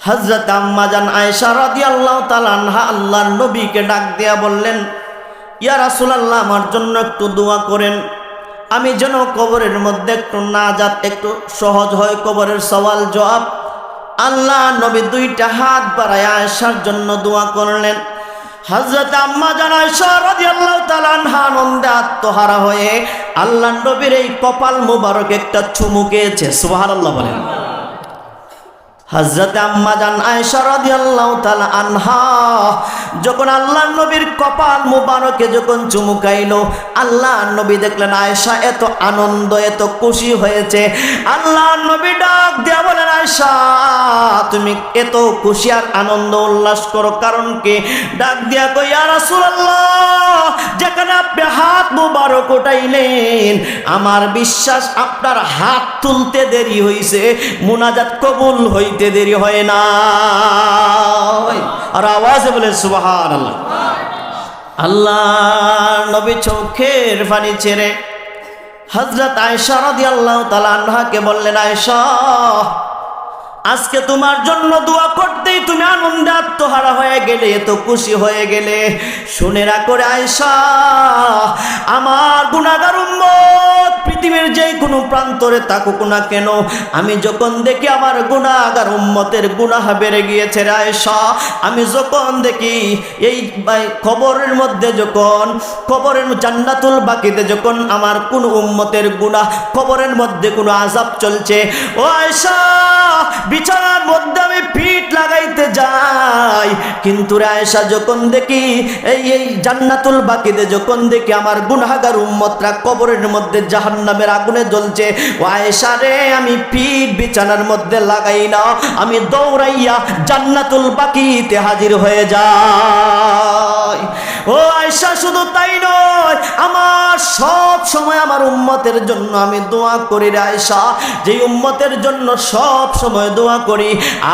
হজরত আম্মাজান আয়েশা রাদিয়াল্লাহু তাআলা আনহা আল্লাহর নবীকে ডাক দেয়া বললেন, ইয়া রাসুল আল্লাহ আমার জন্য একটু দোয়া করেন। আমি যেন কবরের মধ্যে একটু নাজাত, একটু সহজ হয় কবরের সওয়াল জবাব। আল্লাহ নবী দুইটা হাত বাড়ায় আয়েশার জন্য দোয়া করলেন। হজরত আম্মা জানায় সরদি আল্লাহ তালানহা আনন্দে আত্মহারা হয়ে আল্লাহ নবীর এই কপাল মুবারক একটা চুমু খেয়েছে। সুবাহ আল্লাহ বলেন। হজরত আম্মা জান আয়েশা রাদিয়াল্লাহু তাআলা আনহা, যখন আল্লাহর নবীর কপাল মুবারকে যখন চুমুকাইলো আল্লাহর নবী দেখলেন আয়েশা এত আনন্দ, এত খুশি হয়েছে। আল্লাহর নবী ডাক দিয়া বলেন, আয়েশা, তুমি এত খুশি আর আনন্দ উল্লাস করো, কারণ কি? ডাক দিয়া কই ইয়া রাসূলুল্লাহ! যেখানে আপনি হাত মুবারক উঠাইলেন, আমার বিশ্বাস আপনার হাত তুলতে দেরি হইছে, মুনাজাত কবুল হইতে দেরি হয় না। আর আওয়াজে বলে সুবাহান আল্লাহ আল্লাহ নবী চোখের পানি ছেড়ে হজরত আয়সা রদি আল্লাহ তালাকে বললেন আয়সা আজকে তোমার জন্য দোয়া করতেই তুমি আনন্দে আত্মহারা হয়ে গেলে, এত খুশি হয়ে গেলে। শুনে না করে আয়সা আমার গুণাগার উম্মত, পৃথিবীর যে কোনো প্রান্তরে থাকুক না কেন, আমি যখন দেখি আমার গুণাগার উম্মতের গুনাহ বেড়ে গিয়েছে রে আয়সা আমি যখন দেখি এই খবরের মধ্যে যখন, খবরের জান্নাতুল বাকিতে যখন আমার কোন উম্মতের গুনাহ, খবরের মধ্যে কোনো আজাব চলছে, ও আয়সা যাই কিন্তু রায়সা যখন দেখি এই এই জান্নাতুল বাকিতে, যখন দেখি আমার গুনাগার উম্মতরা কবরের মধ্যে জাহান্নামের আগুনে জ্বলছে আয়েশা রে, আমি পিঠ বিছানার মধ্যে লাগাই না, আমি দৌড়াইয়া জান্নাতুল বাকিতে হাজির হয়ে যাই। ও আয়েশা, শুধু তাই সব সময় আমার উম্মতের জন্য আমি দোয়া করি রে আয়েশা। যে উম্মতের জন্য সব সময় দোয়া করি,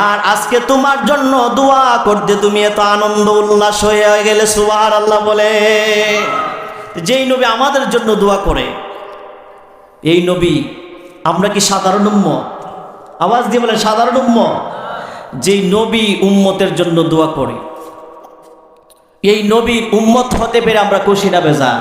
আর আজকে তোমার জন্য দোয়া করতে তুমি এত আনন্দ উল্লাস হয়ে গেলে সুবার আল্লাহ বলে। যেই নবী আমাদের জন্য দোয়া করে, এই নবী, আমরা কি সাধারণ উম্মত? আওয়াজ দিয়ে বলেন, সাধারণ উম্মত। যেই নবী উম্মতের জন্য দোয়া করে, এই নবীর উম্মত হতে পেরে আমরা খুশি না বেজা